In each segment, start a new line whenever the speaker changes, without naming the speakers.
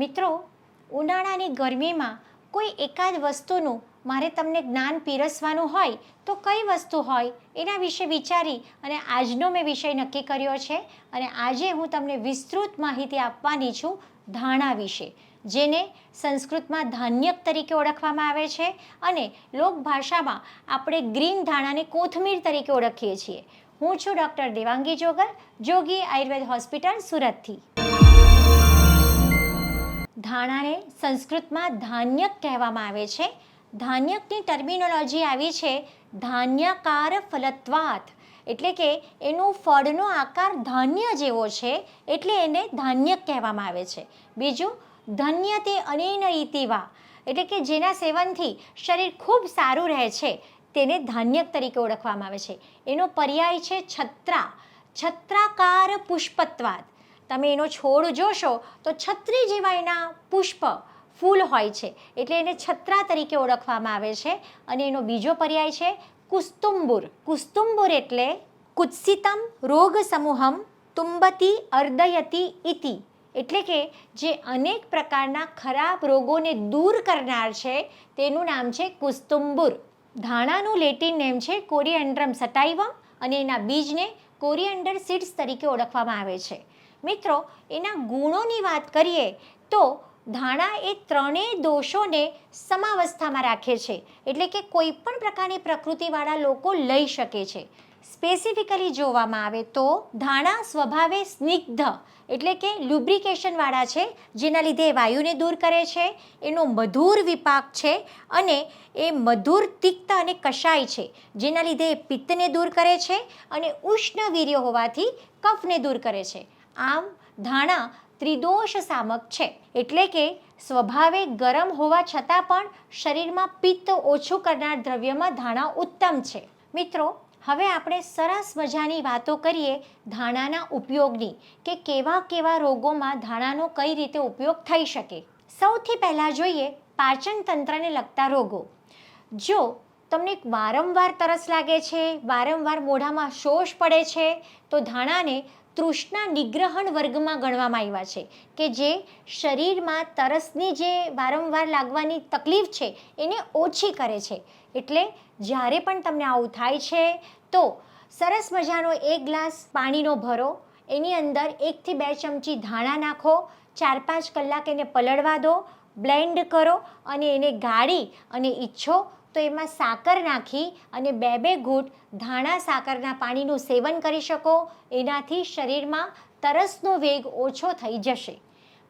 મિત્રો, ઉનાળાની ગરમીમાં કોઈ એકાદ વસ્તુનું મારે તમને જ્ઞાન પીરસવાનું હોય તો કઈ વસ્તુ હોય એના વિશે વિચારી અને આજનો મેં વિષય નક્કી કર્યો છે અને આજે હું તમને વિસ્તૃત માહિતી આપવાની છું ધાણા વિશે, જેને સંસ્કૃતમાં ધાન્યક તરીકે ઓળખવામાં આવે છે અને લોકભાષામાં આપણે ગ્રીન ધાણાને કોથમીર તરીકે ઓળખીએ છીએ. હું છું ડૉક્ટર દેવાંગી જોગર જોગી આયુર્વેદ હોસ્પિટલ સુરતથી. ધાણાને સંસ્કૃતમાં ધાન્યક કહેવામાં આવે છે. ધાન્યકની ટર્મિનોલોજી આવી છે, ધાન્યકાર ફલત્વાત. એટલે કે એનું ફળનો આકાર ધાન્ય જેવો છે, એટલે એને ધાન્યક કહેવામાં આવે છે. બીજું, ધન્ય તે અનેન ઇતિવા એટલે કે જેના સેવનથી શરીર ખૂબ સારું રહે છે, તેને ધાન્યક તરીકે ઓળખવામાં આવે છે. એનો પર્યાય છે છત્રા. છત્રાકાર પુષ્પત્વાદ તમે એનો છોડ જોશો તો છત્રી જેવા એના પુષ્પ ફૂલ હોય છે. એટલે એને છત્રા તરીકે ઓળખવામાં આવે છે. અને એનો બીજો પર્યાય છે કુસ્તુંબુર. કુસ્તુંબુર એટલે કુત્સિતમ રોગ સમૂહમ તુંબતી અર્દયતી ઇતિ. એટલે કે જે અનેક પ્રકારના ખરાબ રોગોને દૂર કરનાર છે તેનું નામ છે કુસ્તુંબુર. ધાણાનું લેટિન નેમ છે કોરિએન્ડ્રમ સટાઇવમ અને એના બીજને કોરિએન્ડર સીડ્સ તરીકે ઓળખવામાં આવે છે. મિત્રો, એના ગુણોની વાત કરીએ તો ધાણા એ ત્રણેય દોષોને સમાવસ્થામાં રાખે છે. એટલે કે કોઈ પણ પ્રકારની પ્રકૃતિવાળા લોકો લઈ શકે છે. સ્પેસિફિકલી જોવામાં આવે તો ધાણા સ્વભાવે સ્નિગ્ધ એટલે કે લુબ્રિકેશનવાળા છે, જેના લીધે વાયુને દૂર કરે છે, એનો મધુર વિપાક છે અને એ મધુર તિક્ત અને કષાય છે, જેના લીધે એ પિત્તને દૂર કરે છે અને ઉષ્ણ વીર્ય હોવાથી કફને દૂર કરે છે. આમ ધાણા ત્રિદોષ સામક છે, એટલે કે સ્વભાવે ગરમ હોવા છતાં પણ શરીરમાં પિત્ત ઓછું કરનાર દ્રવ્યમાં ધાણા ઉત્તમ છે. મિત્રો હવે આપણે સરસ મજાની વાતો કરીએ ધાણાના ઉપયોગની કે કેવા કેવા રોગોમાં ધાણાનો કઈ રીતે ઉપયોગ થઈ શકે. સૌથી પહેલાં જોઈએ પાચન તંત્રને લગતા રોગો. જો તમને વારંવાર તરસ લાગે છે, વારંવાર મોઢામાં શોષ પડે છે, તો ધાણાને તૃષ્ણા નિગ્રહણ વર્ગમાં ગણવામાં આવ્યા છે કે જે શરીરમાં તરસની જે વારંવાર લાગવાની તકલીફ છે એને ઓછી કરે છે. એટલે જ્યારે પણ તમને આવું થાય છે, તો સરસ મજાનો એક ગ્લાસ પાણીનો ભરો, એની અંદર એકથી બે ચમચી ધાણા નાખો, ચાર પાંચ કલાક એને પલળવા દો, બ્લેન્ડ કરો અને એને ગાળી અને ઈચ્છો તો એમાં સાકર નાખી અને બે બે ઘૂંટ ધાણા સાકરના પાણીનું સેવન કરી શકો. એનાથી શરીરમાં તરસનો વેગ ઓછો થઈ જશે.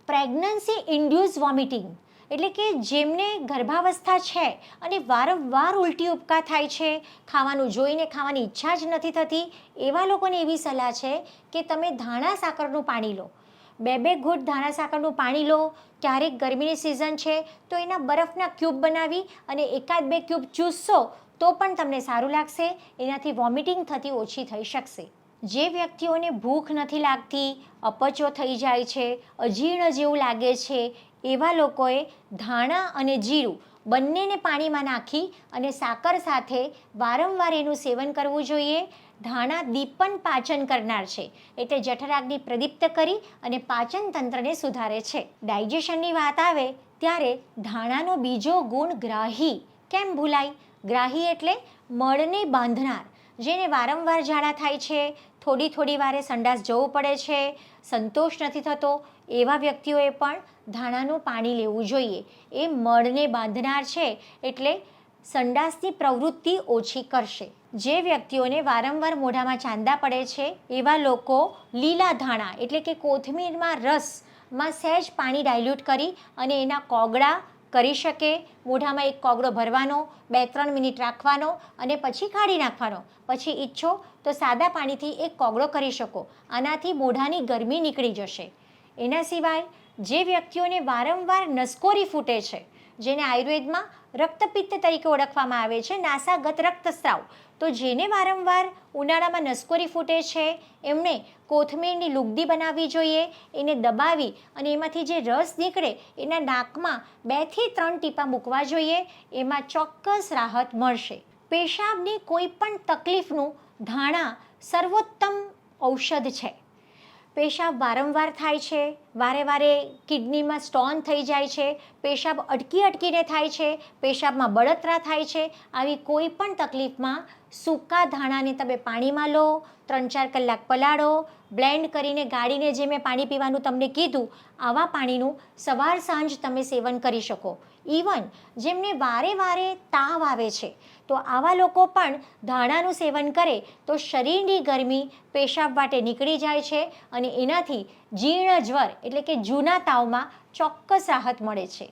પ્રેગ્નન્સી ઇન્ડ્યુસ વોમિટિંગ એટલે કે જેમને ગર્ભાવસ્થા છે અને વારંવાર ઉલટી ઉપકા થાય છે, ખાવાનું જોઈને ખાવાની ઈચ્છા જ નથી થતી, એવા લોકોને એવી સલાહ છે કે તમે ધાણા સાકરનું પાણી લો. બે બે ઘૂંટ ધાણા સાકરનું પાણી લો, ક્યારેક ગરમીની સિઝન છે, તો એના બરફના ક્યુબ બનાવી અને એકાદ બે ક્યુબ ચૂસશો તો પણ તમને સારું લાગશે. એનાથી વોમિટિંગ થતી ઓછી થઈ શકશે. જે વ્યક્તિઓને ભૂખ નથી લાગતી, અપચો થઈ જાય છે, અજીર્ણ જેવું લાગે છે, એવા લોકોએ ધાણા અને જીરું બંનેને પાણીમાં નાખી અને સાકર સાથે વારંવાર એનું સેવન કરવું જોઈએ. ધાણા દીપન પાચન કરનાર છે. એટલે જઠરાગ્નિ પ્રદીપ્ત કરી અને પાચન તંત્રને સુધારે છે. ડાયજેશનની વાત આવે ત્યારે ધાણાનો બીજો ગુણ ગ્રાહી. કેમ ભૂલાય? ગ્રાહી એટલે મળને બાંધનાર, જેને વારંવાર ઝાડા થાય છે, થોડી થોડી વારે સંડાસ જવું પડે છે, સંતોષ નથી થતો, એવા વ્યક્તિઓએ પણ ધાણાનું પાણી લેવું જોઈએ. એ મળને બાંધનાર છે એટલે સંડાસની પ્રવૃત્તિ ઓછી કરશે. જે વ્યક્તિઓને વારંવાર મોઢામાં ચાંદા પડે છે, એવા લોકો લીલા ધાણા એટલે કે કોથમીરમાં રસમાં સહેજ પાણી ડાયલ્યુટ કરી અને એના કોગળા કરી શકે. મોઢામાં એક કોગળો ભરવાનો, બે ત્રણ મિનિટ રાખવાનો અને પછી કાઢી નાખવાનો. પછી ઈચ્છો તો સાદા પાણીથી એક કોગળો કરી શકો. આનાથી મોઢાની ગરમી નીકળી જશે. એના સિવાય જે વ્યક્તિઓને વારંવાર નસકોરી ફૂટે છે જેને આયુર્વેદમાં રક્તપિત્ત તરીકે ઓળખવામાં આવે છે, નાસાગત રક્તસ્રાવ તો જેને વારંવાર ઉનાળામાં નસકોરી ફૂટે છે, એમણે કોથમીરની લુગદી બનાવવી જોઈએ, એને દબાવી અને એમાંથી જે રસ નીકળે, એના નાકમાં બેથી ત્રણ ટીપા મૂકવા જોઈએ, એમાં ચોક્કસ રાહત મળશે. પેશાબની કોઈ પણ તકલીફનું ધાણા સર્વોત્તમ ઔષધ છે. પેશાબ વારંવાર થાય છે વારે વારે કિડનીમાં સ્ટોન થઈ જાય છે, પેશાબ અટકી અટકીને થાય છે, પેશાબમાં બળતરા થાય છે, આવી કોઈ પણ તકલીફમાં સૂકા ધાણાને તમે પાણીમાં લો, ત્રણ ચાર કલાક પલાળો, બ્લેન્ડ કરીને ગાળીને જે મેં પાણી પીવાનું તમને કીધું, આવા પાણીનું સવાર સાંજ તમે સેવન કરી શકો. ઇવન જેમને વારે વારે તાવ આવે છે, તો આવા લોકો પણ ધાણાનું સેવન કરે, તો શરીરની ગરમી પેશાબ માટે નીકળી જાય છે અને એનાથી જીર્ણ જ્વર એટલે કે જૂના તાવમાં ચોક્કસ રાહત મળે છે.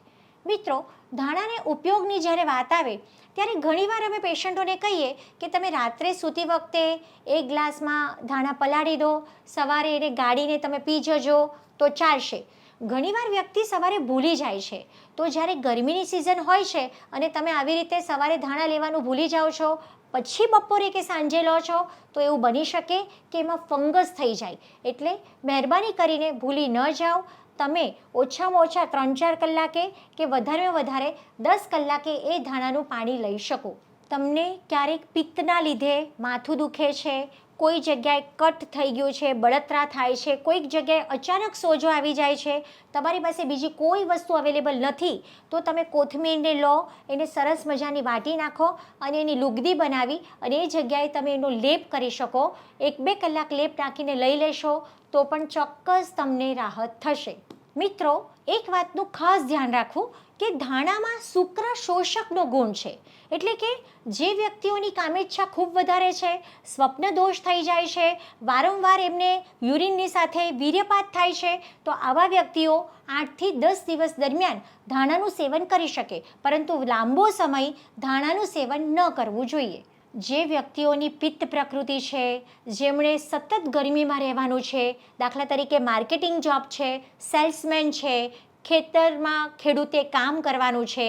મિત્રો, ધાણાને ઉપયોગની જ્યારે વાત આવે, ત્યારે ઘણીવાર અમે પેશન્ટોને કહીએ કે તમે રાત્રે સૂતી વખતે એક ગ્લાસમાં ધાણા પલાળી દો, સવારે એને ગાળીને તમે પી જજો તો ચાલશે. ઘણીવાર વ્યક્તિ સવારે ભૂલી જાય છે. તો જ્યારે ગરમીની સિઝન હોય છે અને તમે આવી રીતે સવારે ધાણા લેવાનું ભૂલી જાઓ છો, પછી બપોરે કે સાંજે લો છો, તો એવું બની શકે કે એમાં ફંગસ થઈ જાય. એટલે મહેરબાની કરીને ભૂલી ન જાઓ. તમે ઓછામાં ઓછા ત્રણ ચાર કલાકે કે વધારેમાં વધારે દસ કલાકે એ ધાણાનું પાણી લઈ શકો. તમને ક્યારેક પિત્તના લીધે માથું દુખે છે કોઈ જગ્યાએ કટ થઈ ગયું છે, બળતરા થાય છે, કોઈક જગ્યાએ અચાનક સોજો આવી જાય છે, તમારી પાસે બીજી કોઈ વસ્તુ અવેલેબલ નથી, તો તમે કોથમીરને લો, એને સરસ મજાની વાટી નાખો અને એની લુગદી બનાવી અને એ જગ્યાએ તમે એનો લેપ કરી શકો. એક બે કલાક લેપ નાખીને લઈ લેશો તો પણ ચોક્કસ તમને રાહત થશે. મિત્રો, એક વાતનું ખાસ ધ્યાન રાખવું કે ધાણામાં શુક્ર શોષકનો ગુણ છે. એટલે કે જે વ્યક્તિઓની કામેચ્છા ખૂબ વધારે છે સ્વપ્ન દોષ થઈ જાય છે, વારંવાર એમને યુરિનની સાથે વીર્યપાત થાય છે, તો આવા વ્યક્તિઓ આઠથી દસ દિવસ દરમિયાન ધાણાનું સેવન કરી શકે. પરંતુ લાંબો સમય ધાણાનું સેવન ન કરવું જોઈએ. જે વ્યક્તિઓની પિત્ત પ્રકૃતિ છે, જેમણે સતત ગરમીમાં રહેવાનું છે, દાખલા તરીકે માર્કેટિંગ જોબ છે, સેલ્સમેન છે ખેતરમાં ખેડૂતે કામ કરવાનું છે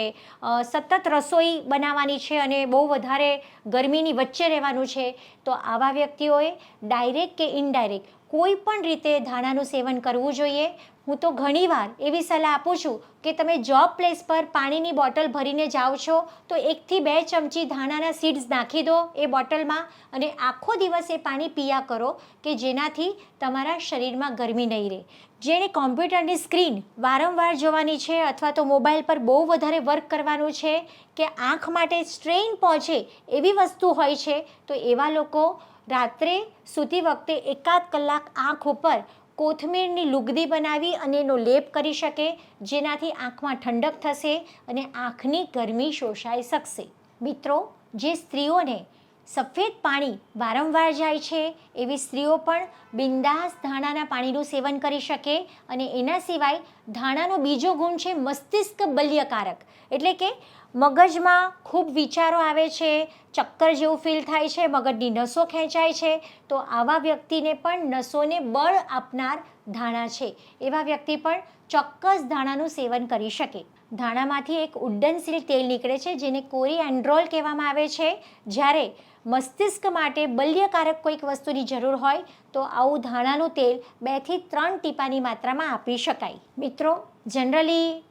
સતત રસોઈ બનાવવાની છે અને બહુ વધારે ગરમીની વચ્ચે રહેવાનું છે, તો આવા વ્યક્તિઓએ ડાયરેક્ટ કે ઇનડાયરેક્ટ કોઈ પણ રીતે ધાણાનું સેવન કરવું જોઈએ. હું તો ઘણીવાર એવી સલાહ આપું છું કે તમે જોબ પ્લેસ પર પાણીની બોટલ ભરીને જાઓ છો, તો એકથી બે ચમચી ધાણાના સીડ્સ નાખી દો એ બોટલમાં અને આખો દિવસ એ પાણી પીયા કરો કે જેનાથી તમારા શરીરમાં ગરમી નહીં રહે. જેણે કોમ્પ્યુટરની સ્ક્રીન વારંવાર જોવાની છે અથવા તો મોબાઈલ પર બહુ વધારે વર્ક કરવાનું છે કે આંખ માટે સ્ટ્રેઇન પહોંચે એવી વસ્તુ હોય છે, તો એવા લોકો રાત્રે સૂતી વખતે એકાદ કલાક આંખ ઉપર કોથમીરની લુગદી બનાવી અને એનો લેપ કરી શકે, જેનાથી આંખમાં ઠંડક થશે અને આંખની ગરમી શોષાઈ શકશે. મિત્રો, જે સ્ત્રીઓને સફેદ પાણી વારંવાર જાય છે, એવી સ્ત્રીઓ પણ બિંદાસ ધાણાના પાણીનું સેવન કરી શકે અને એના સિવાય ધાણાનો બીજો ગુણ છે, મસ્તિષ્ક બલ્યકારક. એટલે કે મગજમાં ખૂબ વિચારો આવે છે, ચક્કર જેવું ફીલ થાય છે, મગજની નસો ખેંચાય છે, તો આવા વ્યક્તિને પણ નસોને બળ આપનાર ધાણા છે. એવા વ્યક્તિ પણ ચોક્કસ ધાણાનું સેવન કરી શકે. ધાણામાંથી એક ઉડ્ડનશીલ તેલ નીકળે છે, જેને કોરી એન્ડ્રોલ કહેવામાં આવે છે. જ્યારે મસ્તિષ્ક માટે બલ્યકારક કોઈક વસ્તુની જરૂર હોય, તો આવું ધાણાનું તેલ બેથી ત્રણ ટીપાની માત્રામાં આપી શકાય. મિત્રો જનરલી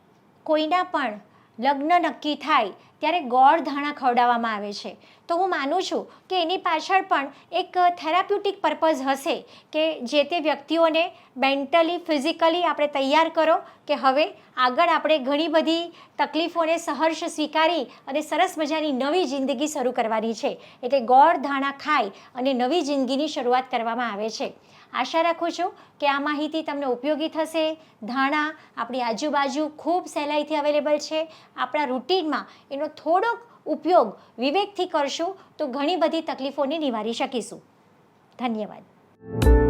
કોઈના પણ લગ્ન નક્કી થાય ત્યારે ગોળ ધાણા ખવડાવવામાં આવે છે. તો હું માનું છું કે એની પાછળ પણ એક થેરાપ્યુટિક પર્પઝ હશે કે જે તે વ્યક્તિઓને મેન્ટલી, ફિઝિકલી આપણે તૈયાર કરો કે હવે આગળ આપણે ઘણી બધી તકલીફોને સહર્ષ સ્વીકારી અને સરસ મજાની નવી જિંદગી શરૂ કરવાની છે. એટલે ગોળ ધાણા ખાય અને નવી જિંદગીની શરૂઆત કરવામાં આવે છે. આશા રાખું છું કે આ માહિતી તમને ઉપયોગી થશે. ધાણા આપણી આજુબાજુ ખૂબ સહેલાઈથી અવેલેબલ છે. આપણા રૂટીનમાં એનો થોડોક ઉપયોગ વિવેકથી કરશું તો ઘણી બધી તકલીફોને નિવારી શકીશું. ધન્યવાદ.